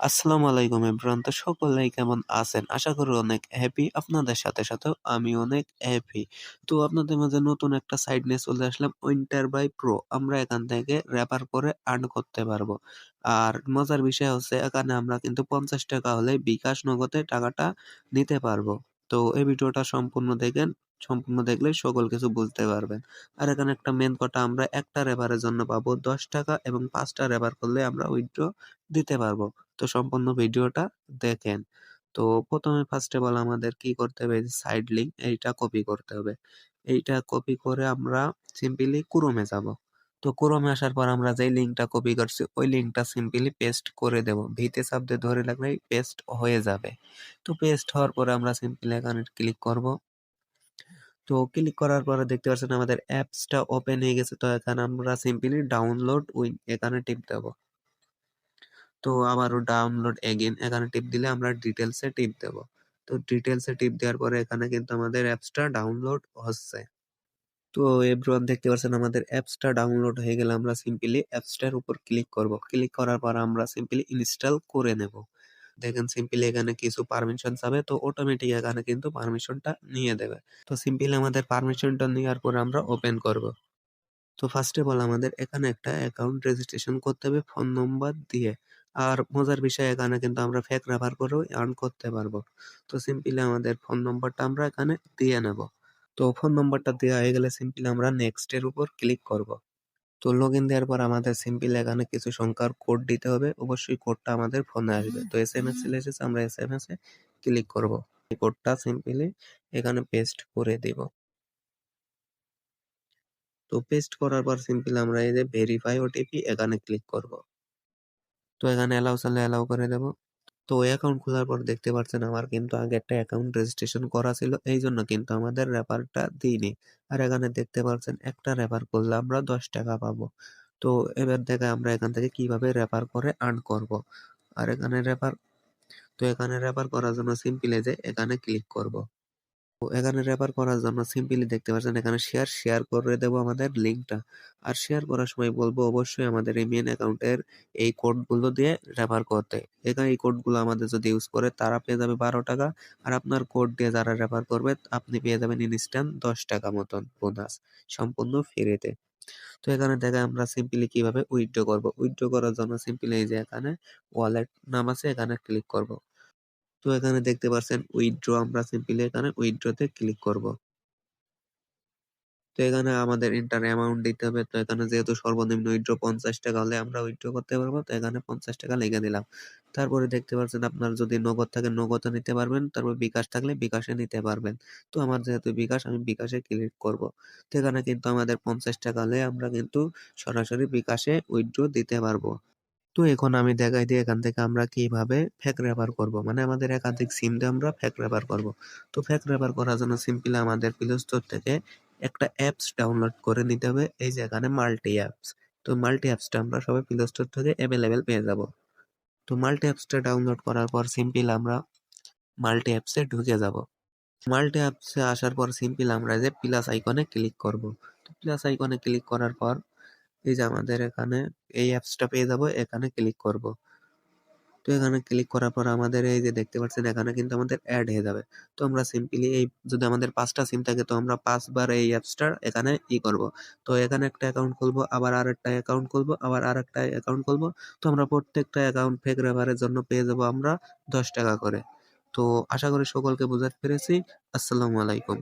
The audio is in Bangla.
আসসালামু আলাইকুম এভরিওয়ান। তো সকলেই কেমন আছেন? আশা করি অনেক হ্যাপি আপনাদের সাথে সাথেও আমি অনেক হ্যাপি তো আপনাদের মাঝে নতুন একটা সাইট নিয়ে চলে আসলাম উইন্টার বাই প্রো আমরা এখান থেকে র্যাপার করে আর্ন করতে পারব। আর মজার বিষয় হচ্ছে, এখানে আমরা কিন্তু পঞ্চাশ টাকা হলে বিকাশ নগদে টাকাটা নিতে পারব। তো এই ভিডিওটা সম্পূর্ণ দেখেন, সম্পূর্ণ দেখলে সকল কিছু বুঝতে পারবেন। আর এখানে একটা মেন কথা, আমরা একটা রেভারের জন্য পাবো দশ টাকা এবং পাঁচটা রেভার করলে আমরা উইথড্র দিতে পারব। তো সম্পূর্ণ ভিডিওটা দেখেন। তো প্রথমে ফার্স্ট অফ অল আমাদের কি করতে হবে? সাইড লিঙ্ক এইটা কপি করতে হবে। এইটা কপি করে আমরা সিম্পলি ক্রোমে যাব। তো ক্রোমে আসার পর আমরা যেই লিঙ্কটা কপি করছি, ওই লিঙ্কটা সিম্পলি পেস্ট করে দেব। ভিতে দিয়ে ধরে রাখলেই পেস্ট হয়ে যাবে। তো পেস্ট হওয়ার পরে আমরা সিম্পলি এখানে ক্লিক করব। তো ক্লিক করার পরে দেখতে পাচ্ছেন আমাদের অ্যাপসটা ওপেন হয়ে গেছে। তো এখানে আমরা সিম্পলি ডাউনলোড উইন এখানে টিপ দেব। তো আবারও ডাউনলোড এগেন এখানে টিপ দিলে আমরা ডিটেলসে টিপ দেব। তো ডিটেলসে টিপ দেওয়ার পরে এখানে কিন্তু আমাদের অ্যাপসটা ডাউনলোড হচ্ছে। তো এভরিওয়ান দেখতে পাচ্ছেন আমাদের অ্যাপসটা ডাউনলোড হয়ে গেলে আমরা সিম্পলি অ্যাপসটার উপর ক্লিক করব। ক্লিক করার পর আমরা সিম্পলি ইনস্টল করে নেব। দেখেন সিম্পলি এখানে কিছু পারমিশন চাবে তো অটোমেটিক এখানে কিন্তু পারমিশনটা নিয়ে দেবে। তো সিম্পলি আমাদের পারমিশনটা নেওয়ার পর আমরা ওপেন করব। তো ফার্স্ট অফ অল আমাদের এখানে একটা অ্যাকাউন্ট রেজিস্ট্রেশন করতে হবে ফোন নম্বর দিয়ে। আর মজার বিষয়, এখানে কিন্তু আমরা ফেক ব্যবহার করেও আর্ন করতে পারব। তো সিম্পলি আমাদের ফোন নম্বরটা আমরা এখানে দিয়ে নেব। তো ফোন নম্বরটা দেওয়া হয়ে গেলে সিম্পলি আমরা নেক্সট এর উপর ক্লিক করব। তো লগ ইন দেওয়ার পর আমাদের সিম্পল এখানে কিছু সংখ্যার কোড দিতে হবে। অবশ্যই কোডটা আমাদের ফোনে আসবে। তো এস এম এস চলে এসেছে, আমরা এস এম এস এ ক্লিক করব। এই কোডটা সিম্পলি এখানে পেস্ট করে দিব। তো পেস্ট করার পর সিম্পলি আমরা এই যে ভেরিফাই ওটিপি এখানে ক্লিক করব। তো এখানে অ্যালাউ চালে অ্যালাউ করে দেব। তো ওই অ্যাকাউন্ট খোলার পর দেখতে পাচ্ছেন আমার কিন্তু আগে একটা অ্যাকাউন্ট রেজিস্ট্রেশন করা ছিল, এই জন্য কিন্তু আমাদের রেফারটা দিইনি। আর এখানে দেখতে পাচ্ছেন একটা রেফার করলে আমরা দশ টাকা পাবো। তো এবার দেখে আমরা এখান থেকে কীভাবে রেফার করে আর্ন করব। আর এখানে রেফার তো এখানে রেফার করার জন্য সিম্পলি যে এখানে ক্লিক করব। এখানে রেফার করার জন্য সিম্পলি দেখতে পাচ্ছেন, এখানে শেয়ার শেয়ার করে দেবো আমাদের লিঙ্কটা আর শেয়ার করার সময় বলব অবশ্যই আমাদের এই মেন অ্যাকাউন্টের এই কোডগুলো দিয়ে রেফার করতে। এখানে এই কোডগুলো আমাদের যদি ইউজ করে, তারা পেয়ে যাবে বারো টাকা। আর আপনার কোড দিয়ে যারা রেফার করবে, আপনি পেয়ে যাবেন ইনস্ট্যান্ট দশ টাকা মতন বোনাস সম্পূর্ণ ফ্রিতে তো এখানে দেখে আমরা সিম্পলি কীভাবে উইথড্র করব। উইথড্র করার জন্য সিম্পলি এই যে এখানে ওয়ালেট নাম আছে, এখানে ক্লিক করব। তো এখানে দেখতে পাচ্ছেন উইথড্র আমরা সিম্পলি এখানে উইথড্রতে ক্লিক করব। তো এখানে আমাদের ইন্টার অ্যামাউন্ট দিতে হবে। তো এখানে যেহেতু সর্বনিম্ন উইথড্র পঞ্চাশ টাকা হলে আমরা উইথড্র করতে পারব। তো এখানে পঞ্চাশ টাকা লিখে দিলাম। তারপরে দেখতে পাচ্ছেন আপনার যদি নগদ থাকে নগদে নিতে পারবেন, তারপর বিকাশ থাকলে বিকাশে নিতে পারবেন। তো আমার যেহেতু বিকাশ, আমি বিকাশে ক্লিক করব। তো এখানে কিন্তু আমাদের পঞ্চাশ টাকা হলে আমরা কিন্তু সরাসরি বিকাশে উইথড্র দিতে পারব। তো এখন আমি দেখাই দিই এখান থেকে আমরা কীভাবে ফেক রেফার করব। মানে আমাদের একাধিক সিম দিয়ে আমরা ফেক রেফার করব। তো ফেক রেফার করার জন্য সিম্পলি আমাদের প্লে স্টোর থেকে একটা অ্যাপস ডাউনলোড করে নিতে হবে। এই যে এখানে মাল্টি অ্যাপস তো মাল্টি অ্যাপসটা আমরা সবাই প্লে স্টোর থেকে অ্যাভেলেবেল পেয়ে যাব। তো মাল্টি অ্যাপসটা ডাউনলোড করার পর সিম্পল আমরা মাল্টি অ্যাপসে ঢুকে যাব। মাল্টি অ্যাপসে আসার পর সিম্পল আমরা যে প্লাস আইকনে ক্লিক করব। তো প্লাস আইকনে ক্লিক করার পর এই যে আমাদের এখানে এই অ্যাপসটা পেয়ে যাব, এখানে ক্লিক করব। তো এখানে ক্লিক করার পর আমাদের এই যে দেখতে পাচ্ছেন, এখানে কিন্তু আমাদের অ্যাড হয়ে যাবে। তো আমরা সিম্পলি এই যদি আমাদের পাঁচটা সিম থাকে, তো আমরা পাঁচবার এই অ্যাপসটার এখানে ই করব। তো এখানে একটা অ্যাকাউন্ট খুলবো, আবার আর একটা অ্যাকাউন্ট খুলবো, আবার আর একটা অ্যাকাউন্ট খুলবো। তো আমরা প্রত্যেকটা অ্যাকাউন্ট ফেক রেফারের জন্য পেয়ে যাব আমরা দশ টাকা করে। তো আশা করি সকলকে বোঝাতে পেরেছি। আসসালামু আলাইকুম।